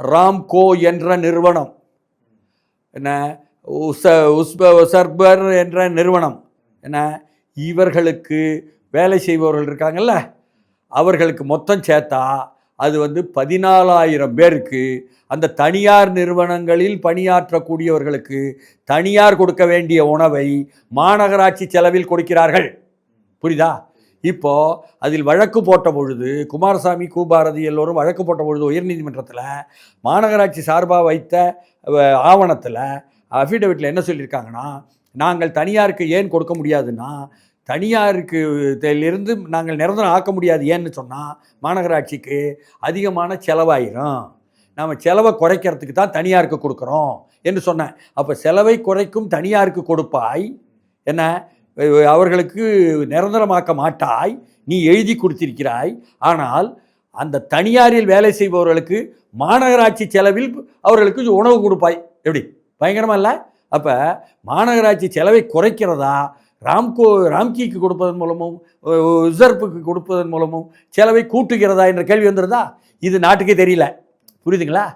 ராம்கோ என்ற நிறுவனம். என்ன? உச உஸ்ப சர்பர் என்ற நிறுவனம். என்ன? இவர்களுக்கு வேலை செய்பவர்கள் இருக்காங்கல்ல? அவர்களுக்கு மொத்தம் சேர்த்தா அது வந்து பதினாலாயிரம் பேருக்கு அந்த தனியார் நிறுவனங்களில் பணியாற்றக்கூடியவர்களுக்கு தனியார் கொடுக்க வேண்டிய உணவை மாநகராட்சி செலவில் கொடுக்கிறார்கள். புரியுதா? இப்போ அதில் வழக்கு போட்ட பொழுது குமாரசாமி கூபாரதி எல்லோரும் வழக்கு போட்ட பொழுது உயர்நீதிமன்றத்தில் மாநகராட்சி சார்பாக வைத்த ஆவணத்தில் அஃபிடவிட்டில் என்ன சொல்லியிருக்காங்கன்னா நாங்கள் தனியாருக்கு ஏன் கொடுக்க முடியாதுன்னா தனியாருக்கு இருந்து நாங்கள் நிரந்தரம் ஆக்க முடியாது ஏன்னு சொன்னால் மாநகராட்சிக்கு அதிகமான செலவாயிரும். நம்ம செலவை குறைக்கிறதுக்கு தான் தனியாருக்கு கொடுக்குறோம். என்று சொன்னேன். அப்போ செலவை குறைக்கும் தனியாருக்கு கொடுப்பாய் என்ன? அவர்களுக்கு நிரந்தரமாக்க மாட்டாய் நீ எழுதி கொடுத்திருக்கிறாய். ஆனால் அந்த தனியாரில் வேலை செய்பவர்களுக்கு மாநகராட்சி செலவில் அவர்களுக்கு உணவு கொடுப்பாய். எப்படி? பயங்கரமா இல்லை? அப்போ மாநகராட்சி செலவை குறைக்கிறதா? ராம்கோ ராம்கிக்கு கொடுப்பதன் மூலமும் ரிசர்ப்புக்கு கொடுப்பதன் மூலமும் செலவை கூட்டுகிறதா என்ற கேள்வி வந்துருதா இது நாட்டுக்கே தெரியல. புரியுதுங்களா?